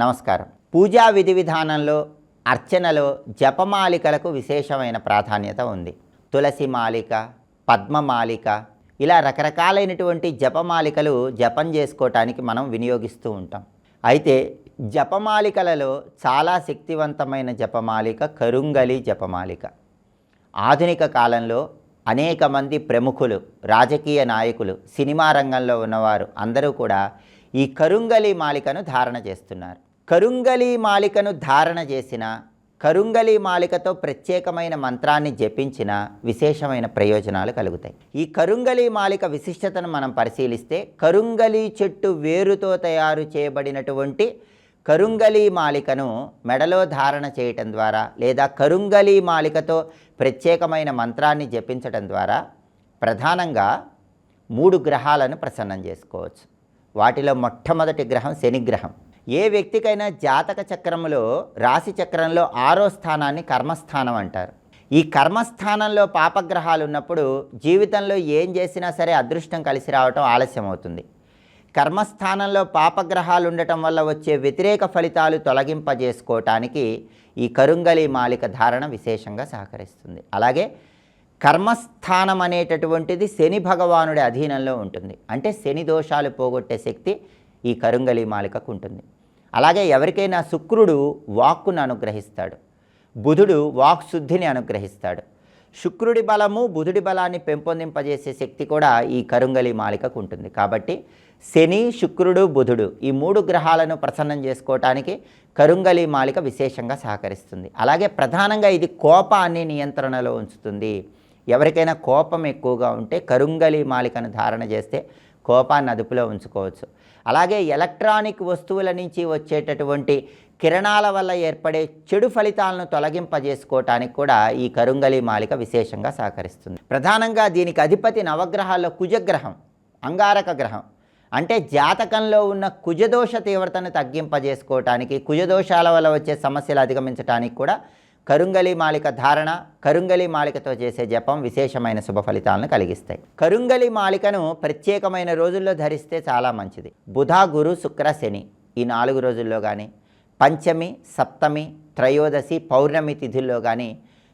నమస్కారం. పూజా విధి విధానంలో అర్చనలో జపమాలికలకు విశేషమైన ప్రాధాన్యత ఉంది. తులసి మాలిక పద్మమాలిక ఇలా రకరకాలైనటువంటి జపమాలికలు జపం చేసుకోవటానికి మనం వినియోగిస్తూ ఉంటాం. అయితే జపమాలికలలో చాలా శక్తివంతమైన జపమాలిక కరుంగలి జపమాలిక. ఆధునిక కాలంలో అనేక మంది ప్రముఖులు రాజకీయ నాయకులు సినిమా రంగంలో ఉన్నవారు అందరూ కూడా ఈ కరుంగలి మాలికను ధారణ చేస్తున్నారు. కరుంగలి మాలికను ధారణ చేసిన కరుంగలి మాలికతో ప్రత్యేకమైన మంత్రాన్ని జపించిన విశేషమైన ప్రయోజనాలు కలుగుతాయి. ఈ కరుంగలి మాలిక విశిష్టతను మనం పరిశీలిస్తే కరుంగలి చెట్టు వేరుతో తయారు చేయబడినటువంటి కరుంగలి మాలికను మెడలో ధారణ చేయటం ద్వారా లేదా కరుంగలి మాలికతో ప్రత్యేకమైన మంత్రాన్ని జపించటం ద్వారా ప్రధానంగా మూడు గ్రహాలను ప్రసన్నం చేసుకోవచ్చు. వాటిలో మొట్టమొదటి గ్రహం శనిగ్రహం. ఏ వ్యక్తికైనా జాతక చక్రంలో రాశి చక్రంలో ఆరో స్థానాన్ని కర్మస్థానం అంటారు. ఈ కర్మస్థానంలో పాపగ్రహాలు ఉన్నప్పుడు జీవితంలో ఏం చేసినా సరే అదృష్టం కలిసి రావటం ఆలస్యం అవుతుంది కర్మస్థానంలో పాపగ్రహాలు ఉండటం వల్ల వచ్చే వ్యతిరేక ఫలితాలు తొలగింపజేసుకోవటానికి ఈ కరుంగలి మాలిక ధారణ విశేషంగా సహకరిస్తుంది. అలాగే కర్మస్థానం అనేటటువంటిది శని భగవానుడి అధీనంలో ఉంటుంది. అంటే శని దోషాలు పోగొట్టే శక్తి ఈ కరుంగలి మాలికకు ఉంటుంది. అలాగే ఎవరికైనా శుక్రుడు వాక్కును అనుగ్రహిస్తాడు. బుధుడు వాక్ శుద్ధిని అనుగ్రహిస్తాడు. శుక్రుడి బలము బుధుడి బలాన్ని పెంపొందింపజేసే శక్తి కూడా ఈ కరుంగలి మాలికకు ఉంటుంది. కాబట్టి శని శుక్రుడు బుధుడు ఈ మూడు గ్రహాలను ప్రసన్నం చేసుకోవటానికి కరుంగలి మాలిక విశేషంగా సహకరిస్తుంది. అలాగే ప్రధానంగా ఇది కోపాన్ని నియంత్రణలో ఉంచుతుంది. ఎవరికైనా కోపం ఎక్కువగా ఉంటే కరుంగలి మాలికను ధారణ చేస్తే కోపాన్ని అదుపులో ఉంచుకోవచ్చు. అలాగే ఎలక్ట్రానిక్ వస్తువుల నుంచి వచ్చేటటువంటి కిరణాల వల్ల ఏర్పడే చెడు ఫలితాలను తొలగింపజేసుకోవటానికి కూడా ఈ కరుంగలి మాలిక విశేషంగా సహకరిస్తుంది. ప్రధానంగా దీనికి అధిపతి నవగ్రహాల్లో కుజగ్రహం అంగారక గ్రహం. అంటే జాతకంలో ఉన్న కుజదోష తీవ్రతను తగ్గింపజేసుకోవటానికి కుజదోషాల వల్ల వచ్చే సమస్యలు అధిగమించడానికి కూడా కరుంగలి మాలిక ధారణ కరుంగలి మాలికతో చేసే జపం విశేషమైన శుభ ఫలితాలను కలిగిస్తాయి. కరుంగలి మాలికను ప్రత్యేకమైన రోజుల్లో ధరిస్తే చాలా మంచిది. బుధ గురు శుక్ర శని ఈ నాలుగు రోజుల్లో కానీ పంచమి సప్తమి త్రయోదశి పౌర్ణమి తిథుల్లో కానీ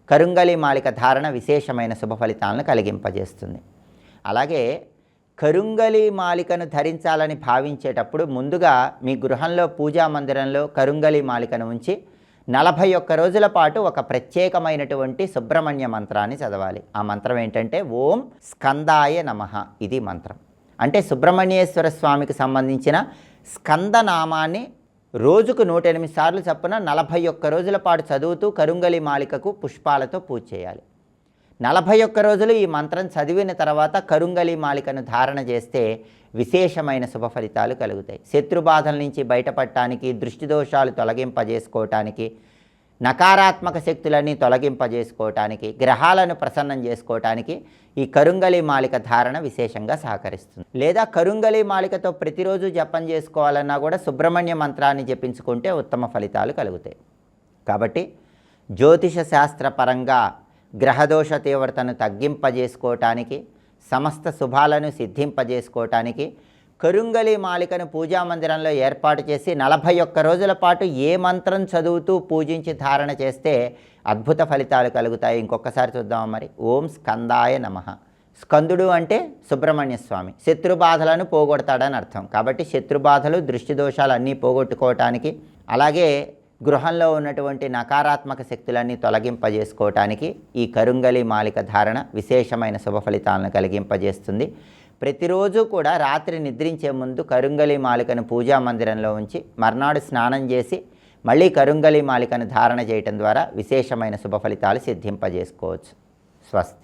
కరుంగలి మాలిక ధారణ విశేషమైన శుభ ఫలితాలను కలిగింపజేస్తుంది. అలాగే కరుంగలి మాలికను ధరించాలని భావించేటప్పుడు ముందుగా మీ గృహంలో పూజా మందిరంలో కరుంగలి మాలికను ఉంచి నలభై ఒక్క రోజుల పాటు ఒక ప్రత్యేకమైనటువంటి సుబ్రహ్మణ్య మంత్రాన్ని చదవాలి. ఆ మంత్రం ఏంటంటే ఓం స్కందాయ నమ ఇది మంత్రం. అంటే సుబ్రహ్మణ్యేశ్వర స్వామికి సంబంధించిన స్కందనామాన్ని రోజుకు నూట ఎనిమిది సార్లు చప్పున నలభై ఒక్క రోజుల పాటు చదువుతూ కరుంగలి మాలికకు పుష్పాలతో పూజ చేయాలి. నలభై ఒక్క రోజులు ఈ మంత్రం చదివిన తర్వాత కరుంగలి మాలికను ధారణ చేస్తే విశేషమైన శుభ ఫలితాలు కలుగుతాయి. శత్రుబాధల నుంచి బయటపడటానికి దృష్టి దోషాలు తొలగింపజేసుకోవటానికి నకారాత్మక శక్తులన్నీ తొలగింపజేసుకోవటానికి గ్రహాలను ప్రసన్నం చేసుకోవటానికి ఈ కరుంగలి మాలిక ధారణ విశేషంగా సహకరిస్తుంది. లేదా కరుంగలి మాలికతో ప్రతిరోజు జపం చేసుకోవాలన్నా కూడా సుబ్రహ్మణ్య మంత్రాన్ని జపించుకుంటే ఉత్తమ ఫలితాలు కలుగుతాయి. కాబట్టి జ్యోతిష శాస్త్రపరంగా గ్రహదోష తీవ్రతను తగ్గింపజేసుకోవటానికి సమస్త శుభాలను సిద్ధింపజేసుకోవటానికి కరుంగలి మాలికను పూజా మందిరంలో ఏర్పాటు చేసి నలభై ఒక్క రోజుల పాటు ఏ మంత్రం చదువుతూ పూజించి ధారణ చేస్తే అద్భుత ఫలితాలు కలుగుతాయి. ఇంకొకసారి చూద్దాం మరి. ఓం స్కందాయ నమ. స్కందుడు అంటే సుబ్రహ్మణ్య స్వామి. శత్రుబాధలను పోగొడతాడని అర్థం. కాబట్టి శత్రుబాధలు దృష్టి దోషాలు అన్నీ పోగొట్టుకోవటానికి అలాగే గృహంలో ఉన్నటువంటి నకారాత్మక శక్తులన్నీ తొలగింపజేసుకోవటానికి ఈ కరుంగలి మాలిక ధారణ విశేషమైన శుభ ఫలితాలను కలిగింపజేస్తుంది. ప్రతిరోజు కూడా రాత్రి నిద్రించే ముందు కరుంగలి మాలికను పూజా మందిరంలో ఉంచి మర్నాడు స్నానం చేసి మళ్ళీ కరుంగలి మాలికను ధారణ చేయటం ద్వారా విశేషమైన శుభ ఫలితాలు సిద్ధింపజేసుకోవచ్చు. స్వస్తి.